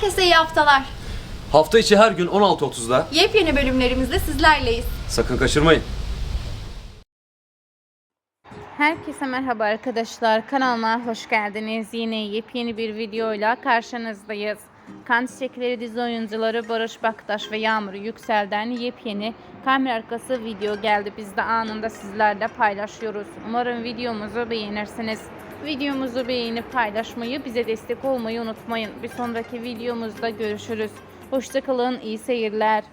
Herkese iyi haftalar. Hafta içi her gün 16.30'da Yepyeni bölümlerimizde sizlerleyiz. sakın kaçırmayın. Herkese merhaba arkadaşlar. Kanalıma hoş geldiniz. Yine yepyeni bir videoyla karşınızdayız. Kan Çiçekleri dizi oyuncuları Barış Baktaş ve Yağmur Yüksel'den yepyeni kamera arkası video geldi. Biz de anında sizlerle paylaşıyoruz. Umarım videomuzu beğenirsiniz. Videomuzu beğenip paylaşmayı, bize destek olmayı unutmayın. Bir sonraki videomuzda görüşürüz. Hoşçakalın, iyi seyirler.